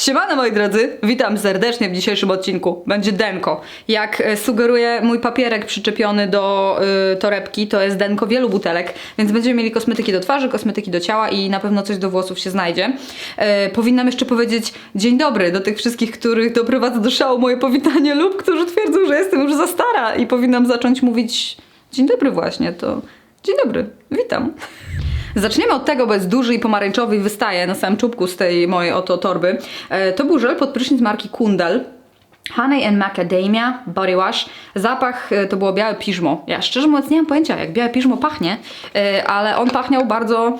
Siemano moi drodzy, witam serdecznie w dzisiejszym odcinku. Będzie denko. Jak e, sugeruje mój papierek przyczepiony do y, torebki, to jest denko wielu butelek, więc będziemy mieli kosmetyki do twarzy, kosmetyki do ciała i na pewno coś do włosów się znajdzie. E, powinnam jeszcze powiedzieć dzień dobry do tych wszystkich, których doprowadza do szału moje powitanie lub którzy twierdzą, że jestem już za stara i powinnam zacząć mówić dzień dobry właśnie, to dzień dobry, witam. Zaczniemy od tego, bo jest duży i pomarańczowy i wystaje na samym czubku z tej mojej oto torby. E, To był żel pod prysznic marki Kundel. Honey and Macadamia Body Wash. Zapach e, to było białe piżmo. Ja szczerze mówiąc nie mam pojęcia jak białe piżmo pachnie, e, ale on pachniał bardzo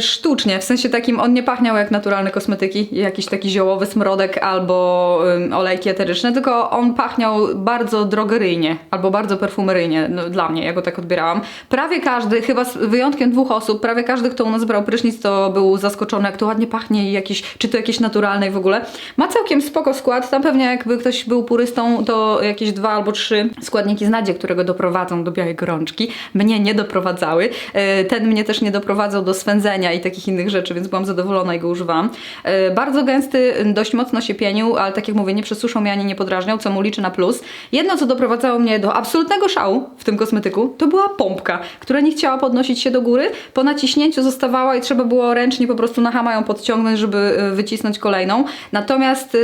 sztucznie, w sensie takim on nie pachniał jak naturalne kosmetyki, jakiś taki ziołowy smrodek albo olejki eteryczne, tylko on pachniał bardzo drogeryjnie albo bardzo perfumeryjnie no, dla mnie, ja go tak odbierałam. Prawie każdy, chyba z wyjątkiem dwóch osób, prawie każdy, kto u nas brał prysznic, to był zaskoczony, jak to ładnie pachnie i jakiś, czy to jakieś naturalne i w ogóle. Ma całkiem spoko skład, tam pewnie jakby ktoś był purystą, to jakieś dwa albo trzy składniki znajdzie, które go doprowadzą do białej gorączki. Mnie nie doprowadzały. E, Ten mnie też nie doprowadzał do swędzenia i takich innych rzeczy, więc byłam zadowolona i go używałam. E, Bardzo gęsty, dość mocno się pienił, ale tak jak mówię, nie przesuszał mnie ani nie podrażniał, co mu liczy na plus. Jedno, co doprowadzało mnie do absolutnego szału w tym kosmetyku, to była pompka, która nie chciała podnosić się do góry. Po naciśnięciu zostawała i trzeba było ręcznie po prostu na hama ją podciągnąć, żeby e, wycisnąć kolejną. Natomiast e,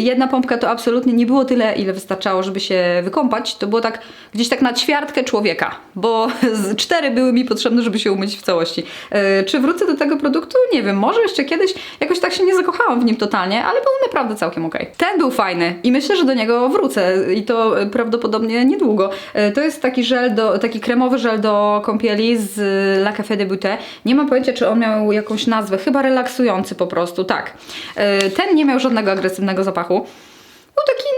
jedna pompka to absolutnie nie było tyle, ile wystarczało, żeby się wykąpać. To było tak gdzieś tak na ćwiartkę człowieka, bo cztery były mi potrzebne, żeby się umyć w całości. Czy wrócę do tego produktu? Nie wiem, może jeszcze kiedyś jakoś tak się nie zakochałam w nim totalnie, ale był naprawdę całkiem okej. Ten był fajny i myślę, że do niego wrócę i to e, prawdopodobnie niedługo. E, To jest taki żel, do, taki kremowy żel do kąpieli z La Café de Butte. Nie mam pojęcia, czy on miał jakąś nazwę, chyba relaksujący po prostu, tak. E, Ten nie miał żadnego agresywnego zapachu. Był taki,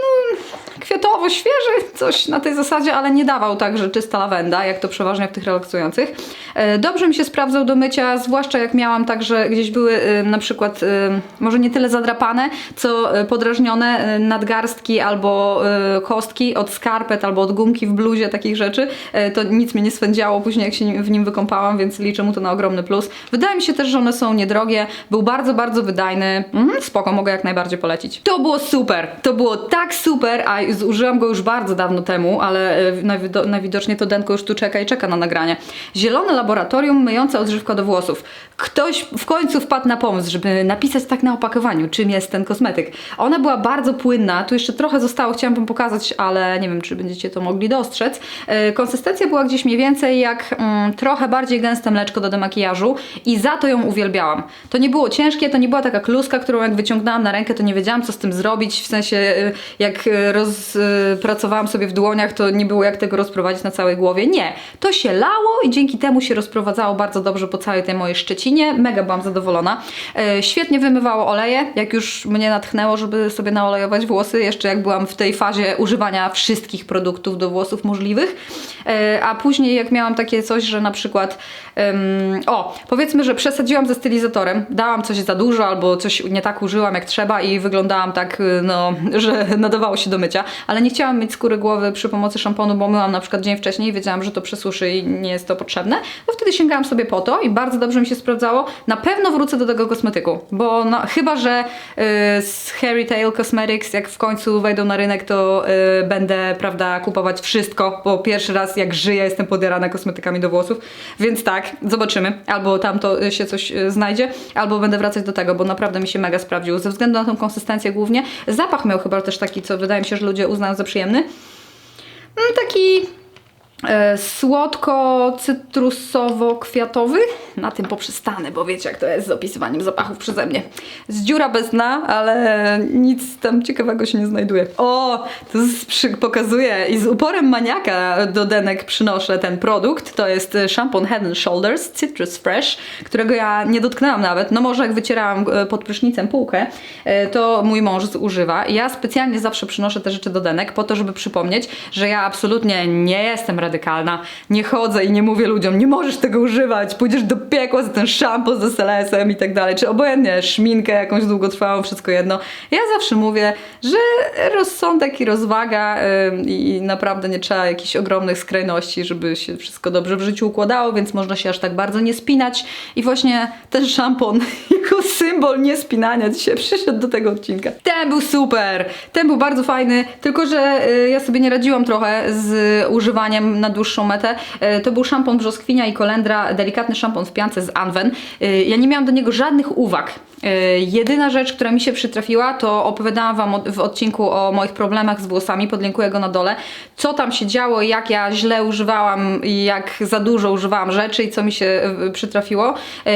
kwiatowo świeży, coś na tej zasadzie, ale nie dawał tak, że czysta lawenda, jak to przeważnie w tych relaksujących. E, Dobrze mi się sprawdzał do mycia, zwłaszcza jak miałam tak, że gdzieś były e, na przykład, e, może nie tyle zadrapane, co podrażnione nadgarstki albo kostki od skarpet albo od gumki w bluzie, takich rzeczy. To nic mnie nie swędziało później, jak się w nim wykąpałam, więc liczę mu to na ogromny plus. Wydaje mi się też, że one są niedrogie. Był bardzo, bardzo wydajny. Mhm, spoko, mogę jak najbardziej polecić. To było super! To było tak super, a zużyłam go już bardzo dawno temu, ale e, najwido- najwidoczniej to Denko już tu czeka i czeka na nagranie. Zielone laboratorium myjące odżywka do włosów. Ktoś w końcu wpadł na pomysł, żeby napisać tak na opakowaniu, czym jest ten kosmetyk. Ona była bardzo płynna, tu jeszcze trochę zostało, chciałam wam pokazać, ale nie wiem, czy będziecie to mogli dostrzec. E, Konsystencja była gdzieś mniej więcej jak mm, trochę bardziej gęste mleczko do demakijażu i za to ją uwielbiałam. To nie było ciężkie, to nie była taka kluska, którą jak wyciągnęłam na rękę, to nie wiedziałam, co z tym zrobić, w sensie e, jak e, rozpracowałam sobie w dłoniach, to nie było jak tego rozprowadzić na całej głowie. Nie, to się lało i dzięki temu się rozprowadzało bardzo dobrze po całej tej mojej szczecinie. Mega byłam zadowolona. E, Świetnie wymywało oleje, jak już mnie natchnęło, żeby sobie naolejować włosy, jeszcze jak byłam w tej fazie używania wszystkich produktów do włosów możliwych. E, A później jak miałam takie coś, że na przykład em, o, powiedzmy, że przesadziłam ze stylizatorem, dałam coś za dużo albo coś nie tak użyłam jak trzeba i wyglądałam tak, y, no, że nadawało się do mycia, ale nie chciałam mieć skóry głowy przy pomocy szamponu, bo myłam na przykład dzień wcześniej i wiedziałam, że to przesuszy i nie jest to potrzebne, no wtedy sięgałam sobie po to i bardzo dobrze mi się sprawdzało. Na pewno wrócę do tego kosmetyku, bo no, chyba, że y, z Harry Tail Cosmetics, jak w końcu wejdą na rynek, to y, będę, prawda, kupować wszystko, bo pierwszy raz jak żyję jestem podjarana kosmetykami do włosów, więc tak, zobaczymy. Albo tam to y, się coś y, znajdzie, albo będę wracać do tego, bo naprawdę mi się mega sprawdził, ze względu na tą konsystencję głównie. Zapach miał chyba też taki, co wydaje mi się, że ludzie uznają za przyjemny. Mm, Taki słodko-cytrusowo-kwiatowy. Na tym poprzestanę, bo wiecie jak to jest z opisywaniem zapachów przeze mnie. Z dziura bez dna, ale nic tam ciekawego się nie znajduje. O, to z, pokazuję i z uporem maniaka do denek przynoszę ten produkt. To jest e, szampon Head Shoulders Citrus Fresh, którego ja nie dotknęłam nawet. No może jak wycierałam e, pod prysznicem półkę, e, to mój mąż używa. Ja specjalnie zawsze przynoszę te rzeczy do denek po to, żeby przypomnieć, że ja absolutnie nie jestem radykalna. Nie chodzę i nie mówię ludziom, nie możesz tego używać, pójdziesz do piekła za ten szampon z SLS-em i tak dalej, czy obojętnie szminkę jakąś długotrwałą, wszystko jedno. Ja zawsze mówię, że rozsądek i rozwaga ym, i naprawdę nie trzeba jakichś ogromnych skrajności, żeby się wszystko dobrze w życiu układało, więc można się aż tak bardzo nie spinać. I właśnie ten szampon jako symbol niespinania dzisiaj przyszedł do tego odcinka. Ten był super, ten był bardzo fajny, tylko że y, ja sobie nie radziłam trochę z używaniem na dłuższą metę. Y, to był szampon brzoskwinia i kolendra, delikatny szampon w piance z Anwen. Y, ja nie miałam do niego żadnych uwag. Y, Jedyna rzecz, która mi się przytrafiła, to opowiadałam Wam w odcinku o moich problemach z włosami, podlinkuję go na dole, co tam się działo, jak ja źle używałam jak za dużo używałam rzeczy i co mi się przytrafiło.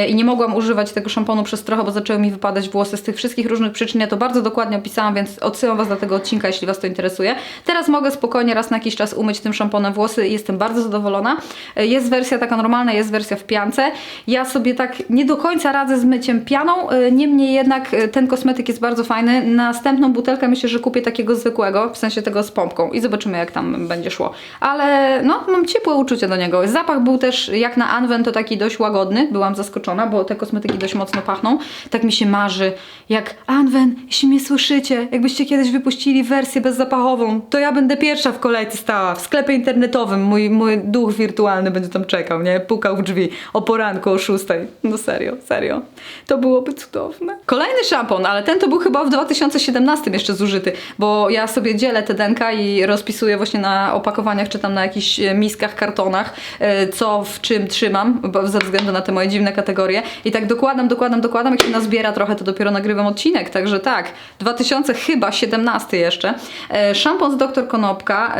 I nie mogłam używać tego szamponu przez trochę, bo zaczęły mi wypadać włosy z tych wszystkich różnych przyczyn. Ja to bardzo dokładnie opisałam, więc odsyłam Was do tego odcinka, jeśli Was to interesuje. Teraz mogę spokojnie raz na jakiś czas umyć tym szamponem włosy jestem bardzo zadowolona. Y, Jest wersja taka normalna, jest wersja w piance. Ja sobie tak nie do końca radzę z myciem pianą, y, niemniej jednak y, ten kosmetyk jest bardzo fajny. Następną butelkę myślę, że kupię takiego zwykłego, w sensie tego z pompką i zobaczymy jak tam będzie szło. Ale no, mam ciepłe uczucie do niego. Zapach był też jak na Anwen to taki dość łagodny. Byłam zaskoczona, bo te kosmetyki dość mocno pachną. Tak mi się marzy, jak Anwen, jeśli mnie słyszycie, jakbyście kiedyś wypuścili wersję bezzapachową, to ja będę pierwsza w kolejce stała. W sklepie internetowym mój, mój duch wirtualny będzie tam czekał, nie? Pukał w drzwi o poranku o 6. No serio, serio. To byłoby cudowne. Kolejny szampon, ale ten to był chyba w 2017 jeszcze zużyty, bo ja sobie dzielę te denka i rozpisuję właśnie na opakowaniach, czy tam na jakichś e, miskach, kartonach, e, co w czym trzymam, bo ze względu na te moje dziwne kategorie. I tak dokładam, dokładam, dokładam, jak się nazbiera trochę, to dopiero nagrywam odcinek, także tak, 2000 chyba 17 jeszcze. E, Szampon z Dr. Konopka,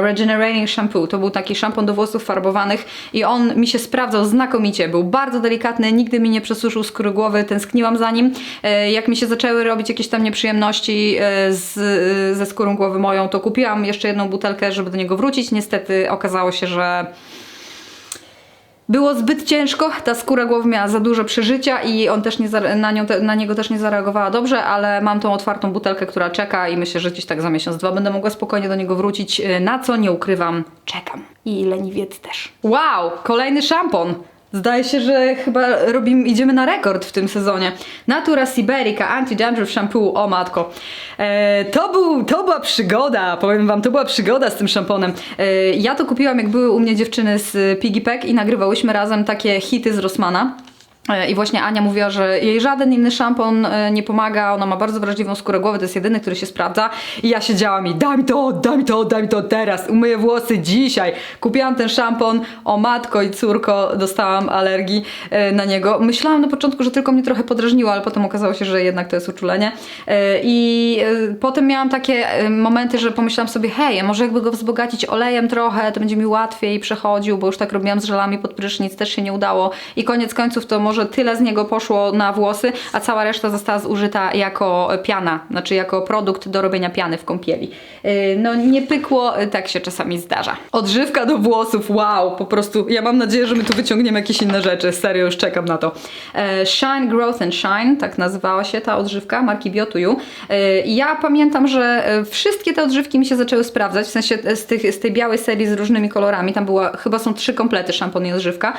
Regenerating Shampoo, to był taki szampon do włosów farbowanych i on mi się sprawdzał znakomicie, był bardzo delikatny, nigdy mi nie przesuszył skóry głowy, tęskniłam za nim. E, Jak mi się zaczęły robić jakieś tam nieprzyjemności e, z, ze skórą głowy moją, to kupiłam jeszcze jedną butelkę, żeby do niego wrócić. Niestety okazało się, że było zbyt ciężko, ta skóra głowy miała za dużo przeżycia i on też nie, na, nią te, na niego też nie zareagowała dobrze, ale mam tą otwartą butelkę, która czeka i myślę, że gdzieś tak za miesiąc, dwa będę mogła spokojnie do niego wrócić, e, na co nie ukrywam, czekam. I leniwiec też. Wow, kolejny szampon! Zdaje się, że chyba robimy, idziemy na rekord w tym sezonie. Natura Siberica Anti-Dandruff Shampoo, o matko. E, to, był, to była przygoda, powiem wam, to była przygoda z tym szamponem. E, ja to kupiłam, jak były u mnie dziewczyny z Piggy Pack i nagrywałyśmy razem takie hity z Rossmana. E, I właśnie Ania mówiła, że jej żaden inny szampon e, nie pomaga, ona ma bardzo wrażliwą skórę głowy, to jest jedyny, który się sprawdza. I ja siedziałam i daj mi to, daj mi to, daj mi to teraz, umyję włosy dzisiaj. Kupiłam ten szampon, o matko i córko, dostałam alergii e, na niego. Myślałam na początku, że tylko mnie trochę podrażniło, ale potem okazało się, że jednak to jest uczulenie. I potem miałam takie momenty, że pomyślałam sobie, hej, może jakby go wzbogacić olejem trochę, to będzie mi łatwiej przechodził, bo już tak robiłam z żelami pod prysznic, też się nie udało. I koniec końców to może tyle z niego poszło na włosy, a cała reszta została zużyta jako piana, znaczy jako produkt do robienia piany w kąpieli. Yy, No nie pykło, yy, tak się czasami zdarza. Odżywka do włosów, wow, po prostu ja mam nadzieję, że my tu wyciągniemy jakieś inne rzeczy, serio już czekam na to. E, Shine Growth and Shine, tak nazywała się ta odżywka marki Biotuju. Ja pamiętam, że wszystkie te odżywki mi się zaczęły sprawdzać, w sensie z, tych, z tej białej serii z różnymi kolorami, tam była, chyba są trzy komplety szampon i odżywka.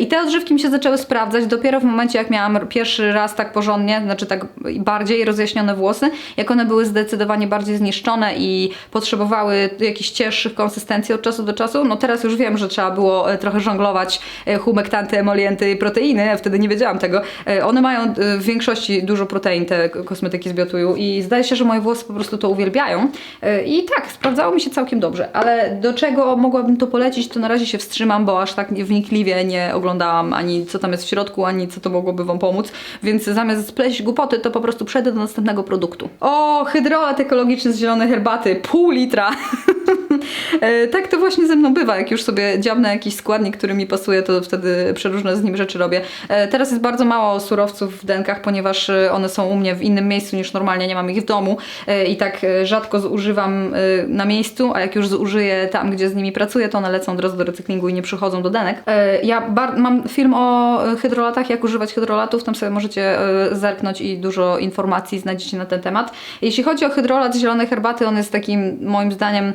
I te odżywki mi się zaczęły sprawdzać dopiero w momencie, jak miałam pierwszy raz tak porządnie, znaczy tak bardziej rozjaśnione włosy, jak one były zdecydowanie bardziej zniszczone i potrzebowały jakichś cięższych konsystencji od czasu do czasu. No teraz już wiem, że trzeba było e, trochę żonglować e, humektanty, emolienty proteiny, wtedy nie wiedziałam tego. E, One mają w większości dużo protein, te kosmetyki z Biotuju i zdaje się, że moje włosy po prostu to uwielbiają. I tak, sprawdzało mi się całkiem dobrze, ale do czego mogłabym to polecić, to na razie się wstrzymam, bo aż tak wnikliwie nie oglądałam ani co tam jest w środku, ani co to mogłoby Wam pomóc, więc zamiast spleść głupoty, to po prostu przejdę do następnego produktu. O, hydrolat ekologiczny z zielonej herbaty, pół litra. E, tak to właśnie ze mną bywa, jak już sobie dziabnę jakiś składnik, który mi pasuje, to wtedy przeróżne z nim rzeczy robię. E, Teraz jest bardzo mało surowców w denkach, ponieważ e, one są u mnie w innym miejscu niż normalnie, nie mam ich w domu i tak rzadko zużywam na miejscu, a jak już zużyję tam, gdzie z nimi pracuję, to one lecą od razu do recyklingu i nie przychodzą do denek. Ja mam film o e, hydrolatach, jak używać hydrolatów, tam sobie możecie e, zerknąć i dużo informacji znajdziecie na ten temat. Jeśli chodzi o hydrolat zielonej herbaty, on jest takim moim zdaniem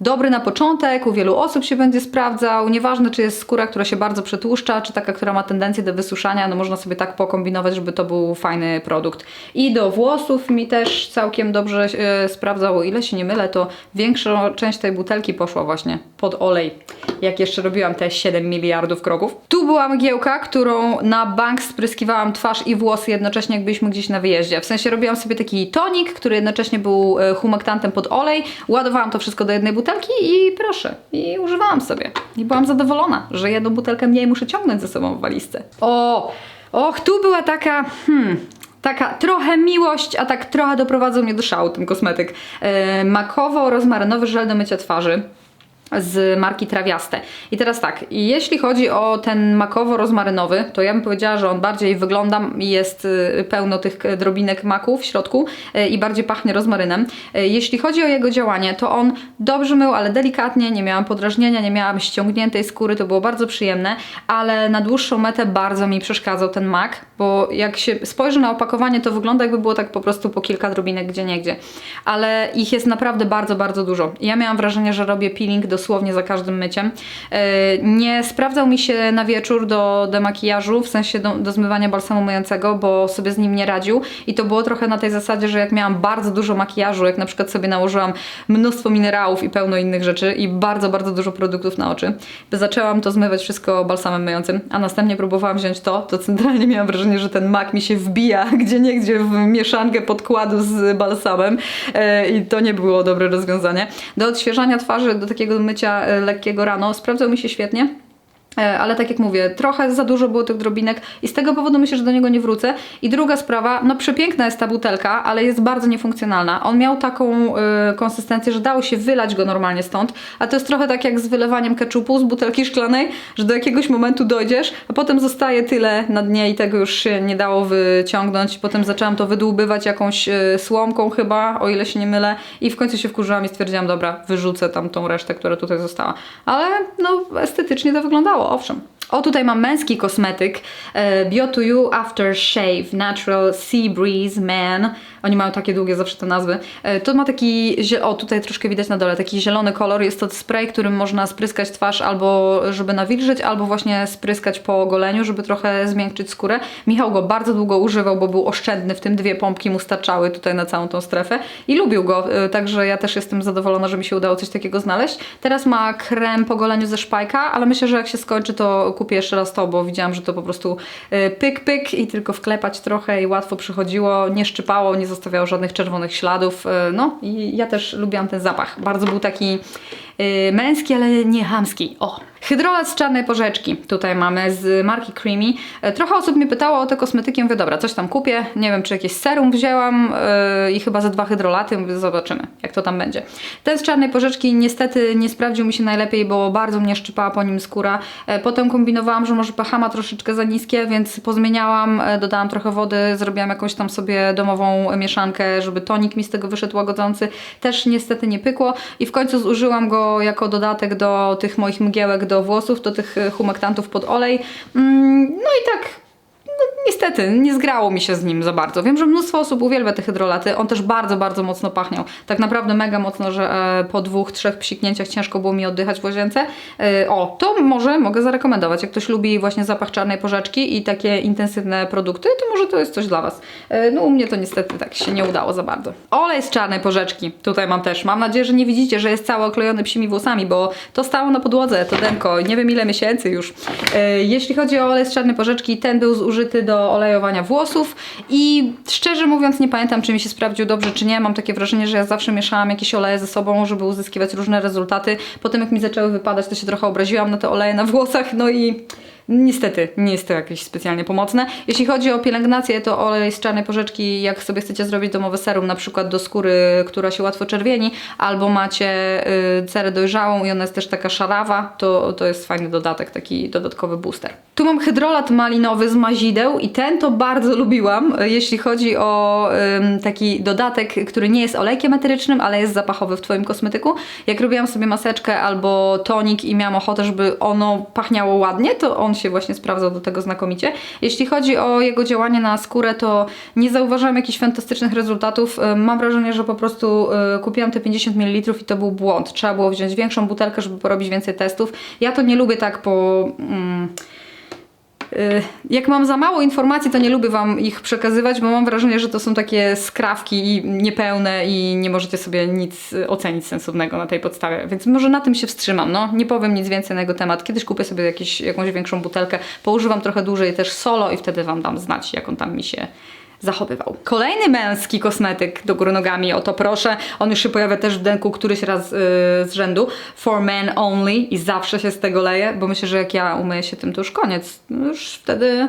dobry na początek, u wielu osób się będzie sprawdzał. Nieważne, czy jest skóra, która się bardzo przetłuszcza, czy taka, która ma tendencję do wysuszania, no można sobie tak pokombinować, żeby to był fajny produkt. I do włosów mi też całkiem dobrze e, sprawdzał. O ile się nie mylę, to większa część tej butelki poszła właśnie pod olej, jak jeszcze robiłam te 7 miliardów kroków. Tu była mgiełka, którą na bank spryskiwałam twarz i włosy jednocześnie, jak byliśmy gdzieś na wyjeździe. W sensie robiłam sobie taki tonik, który jednocześnie był e, humektantem pod olej, ładowałam to wszystko do jednej butelki i proszę, i używałam sobie. I byłam zadowolona, że jedną butelkę mniej muszę ciągnąć ze sobą w walizce. O, och, tu była taka, hmm, Taka trochę miłość, a tak trochę doprowadzał mnie do szału ten kosmetyk. E, Makowo-rozmarynowy żel do mycia twarzy z marki Trawiaste. I teraz tak, jeśli chodzi o ten makowo-rozmarynowy, to ja bym powiedziała, że on bardziej wygląda i jest y, pełno tych y, drobinek maku w środku y, i bardziej pachnie rozmarynem. Jeśli chodzi o jego działanie, to on dobrze mył, ale delikatnie, nie miałam podrażnienia, nie miałam ściągniętej skóry, to było bardzo przyjemne, ale na dłuższą metę bardzo mi przeszkadzał ten mak, bo jak się spojrzy na opakowanie, to wygląda jakby było tak po prostu po kilka drobinek gdzie niegdzie. Ale ich jest naprawdę bardzo, bardzo dużo. Ja miałam wrażenie, że robię peeling dosłownie za każdym myciem. Yy, Nie sprawdzał mi się na wieczór do demakijażu, w sensie do, do zmywania balsamu myjącego, bo sobie z nim nie radził. I to było trochę na tej zasadzie, że jak miałam bardzo dużo makijażu, jak na przykład sobie nałożyłam mnóstwo minerałów i pełno innych rzeczy i bardzo, bardzo dużo produktów na oczy, zaczęłam to zmywać wszystko balsamem myjącym, a następnie próbowałam wziąć to, to centralnie miałam wrażenie, że ten mak mi się wbija gdzie niegdzie w mieszankę podkładu z balsamem e, i to nie było dobre rozwiązanie. Do odświeżania twarzy, do takiego mycia e, lekkiego rano sprawdzał mi się świetnie. E, Ale tak jak mówię, trochę za dużo było tych drobinek i z tego powodu myślę, że do niego nie wrócę. I druga sprawa, no przepiękna jest ta butelka, ale jest bardzo niefunkcjonalna. On miał taką y, konsystencję, że dało się wylać go normalnie stąd, a to jest trochę tak jak z wylewaniem keczupu z butelki szklanej, że do jakiegoś momentu dojdziesz, a potem zostaje tyle na dnie i tego już się nie dało wyciągnąć. Potem zaczęłam to wydłubywać jakąś y, słomką chyba, o ile się nie mylę i w końcu się wkurzyłam i stwierdziłam, dobra, wyrzucę tam tą resztę, która tutaj została. Ale no estetycznie to wyglądało, owszem. O, tutaj mam męski kosmetyk e, Bio to You After Shave Natural Sea Breeze Man. Oni mają takie długie zawsze te nazwy. E, to ma taki, o tutaj troszkę widać na dole, taki zielony kolor. Jest to spray, którym można spryskać twarz albo żeby nawilżyć, albo właśnie spryskać po goleniu, żeby trochę zmiękczyć skórę. Michał go bardzo długo używał, bo był oszczędny w tym. Dwie pompki mu starczały tutaj na całą tą strefę i lubił go, e, także ja też jestem zadowolona, że mi się udało coś takiego znaleźć. Teraz ma krem po goleniu ze szpajka, ale myślę, że jak się skończy, to kupię jeszcze raz to, bo widziałam, że to po prostu e, pyk, pyk i tylko wklepać trochę i łatwo przychodziło, nie szczypało, nie zostawiało żadnych czerwonych śladów. e, No i ja też lubiłam ten zapach. Bardzo był taki e, męski, ale nie chamski. O! Hydrolat z czarnej porzeczki tutaj mamy z marki Creamy. E, Trochę osób mnie pytało o te kosmetyki, mówię, dobra, coś tam kupię, nie wiem, czy jakieś serum wzięłam yy, i chyba ze dwa hydrolaty, mówię, zobaczymy, jak to tam będzie. Ten z czarnej porzeczki niestety nie sprawdził mi się najlepiej, bo bardzo mnie szczypała po nim skóra. E, Potem kombinowałam, że może pH ma troszeczkę za niskie, więc pozmieniałam, dodałam trochę wody, zrobiłam jakąś tam sobie domową mieszankę, żeby tonik mi z tego wyszedł łagodzący. Też niestety nie pykło i w końcu zużyłam go jako dodatek do tych moich mgiełek do włosów, do tych humektantów pod olej. Mm, No i tak niestety, nie zgrało mi się z nim za bardzo. Wiem, że mnóstwo osób uwielbia te hydrolaty. On też bardzo, bardzo mocno pachniał. Tak naprawdę mega mocno, że e, po dwóch, trzech psiknięciach ciężko było mi oddychać w łazience. E, o, to może mogę zarekomendować. Jak ktoś lubi właśnie zapach czarnej porzeczki i takie intensywne produkty, to może to jest coś dla Was. E, no u mnie to niestety tak się nie udało za bardzo. Olej z czarnej porzeczki. Tutaj mam też. Mam nadzieję, że nie widzicie, że jest cały oklejony psimi włosami, bo to stało na podłodze, to denko. Nie wiem ile miesięcy już. E, jeśli chodzi o olej z czarnej porzeczki, ten był zużyty do olejowania włosów i szczerze mówiąc nie pamiętam, czy mi się sprawdził dobrze, czy nie. Mam takie wrażenie, że ja zawsze mieszałam jakieś oleje ze sobą, żeby uzyskiwać różne rezultaty. Potem jak mi zaczęły wypadać, to się trochę obraziłam na te oleje na włosach, no i Niestety, nie jest to jakieś specjalnie pomocne. Jeśli chodzi o pielęgnację, to olej z czarnej porzeczki, jak sobie chcecie zrobić domowe serum, na przykład do skóry, która się łatwo czerwieni, albo macie y, cerę dojrzałą i ona jest też taka szarawa, to, to jest fajny dodatek, taki dodatkowy booster. Tu mam hydrolat malinowy z mazideł i ten to bardzo lubiłam, y, jeśli chodzi o ym, taki dodatek, który nie jest olejkiem eterycznym, ale jest zapachowy w Twoim kosmetyku. Jak robiłam sobie maseczkę albo tonik i miałam ochotę, żeby ono pachniało ładnie, to on się właśnie sprawdzał do tego znakomicie. Jeśli chodzi o jego działanie na skórę, to nie zauważyłam jakichś fantastycznych rezultatów. E, Mam wrażenie, że po prostu e, kupiłam te 50 ml i to był błąd. Trzeba było wziąć większą butelkę, żeby porobić więcej testów. Ja to nie lubię tak po... Mm, Jak mam za mało informacji, to nie lubię Wam ich przekazywać, bo mam wrażenie, że to są takie skrawki i niepełne i nie możecie sobie nic y, ocenić sensownego na tej podstawie. Więc może na tym się wstrzymam. No, nie powiem nic więcej na jego temat. Kiedyś kupię sobie jakieś, jakąś większą butelkę, poużywam trochę dłużej też solo i wtedy Wam dam znać, jak on tam mi się zachowywał. Kolejny męski kosmetyk do góry nogami, oto proszę. On już się pojawia też w denku któryś raz yy, z rzędu. For men only i zawsze się z tego leje, bo myślę, że jak ja umyję się tym, to już koniec. Już wtedy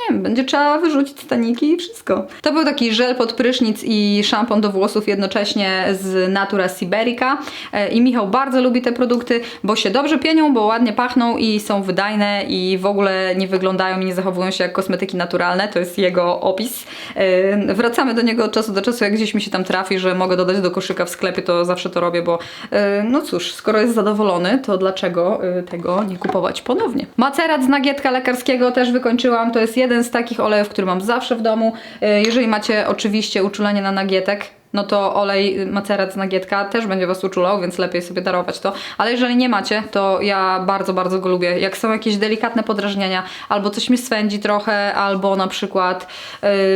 nie wiem, będzie trzeba wyrzucić staniki i wszystko. To był taki żel pod prysznic i szampon do włosów jednocześnie z Natura Siberica E, i Michał bardzo lubi te produkty, bo się dobrze pienią, bo ładnie pachną i są wydajne i w ogóle nie wyglądają i nie zachowują się jak kosmetyki naturalne, to jest jego opis. E, Wracamy do niego od czasu do czasu, jak gdzieś mi się tam trafi, że mogę dodać do koszyka w sklepie, to zawsze to robię, bo e, no cóż, skoro jest zadowolony, to dlaczego tego nie kupować ponownie? Macerat z nagietka lekarskiego też wykończyłam, to jest jeden z takich olejów, który mam zawsze w domu. E, Jeżeli macie oczywiście uczulenie na nagietek, no to olej macerat z nagietka też będzie Was uczulał, więc lepiej sobie darować to. Ale jeżeli nie macie, to ja bardzo, bardzo go lubię. Jak są jakieś delikatne podrażnienia, albo coś mnie swędzi trochę, albo na przykład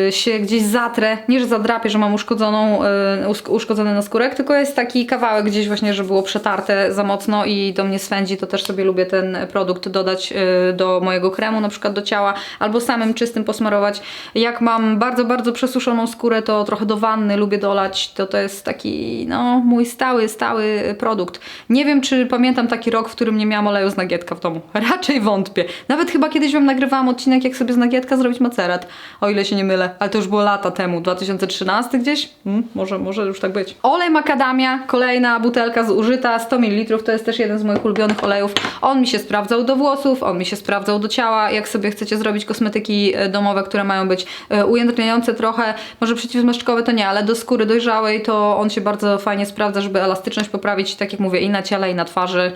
y, się gdzieś zatrę, nie że zadrapię, że mam uszkodzoną, y, usk- uszkodzony naskórek, tylko jest taki kawałek gdzieś właśnie, że było przetarte za mocno i do mnie swędzi, to też sobie lubię ten produkt dodać y, do mojego kremu, na przykład do ciała, albo samym czystym posmarować. Jak mam bardzo, bardzo przesuszoną skórę, to trochę do wanny lubię dolać, to to jest taki, no, mój stały, stały produkt. Nie wiem, czy pamiętam taki rok, w którym nie miałam oleju z nagietka w domu. Raczej wątpię. Nawet chyba kiedyś Wam nagrywałam odcinek, jak sobie z nagietka zrobić macerat, o ile się nie mylę, ale to już było lata temu, 2013 gdzieś? Hmm, może, może już tak być. Olej makadamia, kolejna butelka zużyta, 100 ml, to jest też jeden z moich ulubionych olejów. On mi się sprawdzał do włosów, on mi się sprawdzał do ciała. Jak sobie chcecie zrobić kosmetyki e, domowe, które mają być e, ujędrniające trochę, może przeciwzmarszczkowe to nie, ale do skóry dojrzałej to on się bardzo fajnie sprawdza, żeby elastyczność poprawić, tak jak mówię, i na ciele, i na twarzy.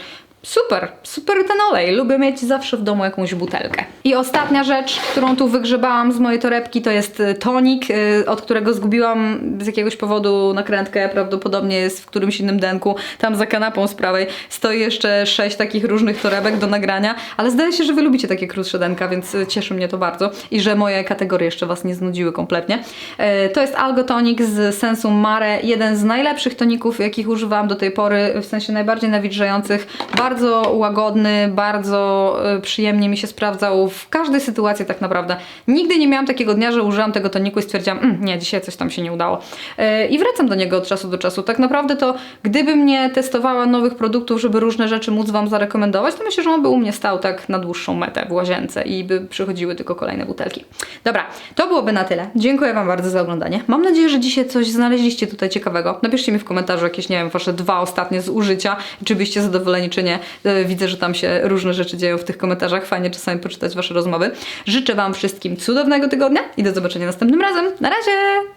Super, super ten olej. Lubię mieć zawsze w domu jakąś butelkę. I ostatnia rzecz, którą tu wygrzebałam z mojej torebki, to jest y, tonik, y, od którego zgubiłam z jakiegoś powodu nakrętkę. Prawdopodobnie jest w którymś innym denku. Tam za kanapą z prawej stoi jeszcze sześć takich różnych torebek do nagrania, ale zdaje się, że wy lubicie takie krótsze denka, więc y, cieszy mnie to bardzo i że moje kategorie jeszcze was nie znudziły kompletnie. To jest Algotonik z Sensum Mare, jeden z najlepszych toników, jakich używałam do tej pory, w sensie najbardziej nawilżających. Bardzo łagodny, bardzo y, przyjemnie mi się sprawdzał w każdej sytuacji tak naprawdę. Nigdy nie miałam takiego dnia, że użyłam tego toniku i stwierdziłam, mm, nie, dzisiaj coś tam się nie udało. Y, I wracam do niego od czasu do czasu. Tak naprawdę to, gdybym nie testowała nowych produktów, żeby różne rzeczy móc Wam zarekomendować, to myślę, że on by u mnie stał tak na dłuższą metę w łazience i by przychodziły tylko kolejne butelki. Dobra, to byłoby na tyle. Dziękuję Wam bardzo za oglądanie. Mam nadzieję, że dzisiaj coś znaleźliście tutaj ciekawego. Napiszcie mi w komentarzu jakieś, nie wiem, Wasze dwa ostatnie z użycia, czy byście zadowoleni, czy nie. E, Widzę, że tam się różne rzeczy dzieją w tych komentarzach. Fajnie czasami poczytać Wasze rozmowy. Życzę Wam wszystkim cudownego tygodnia i do zobaczenia następnym razem. Na razie!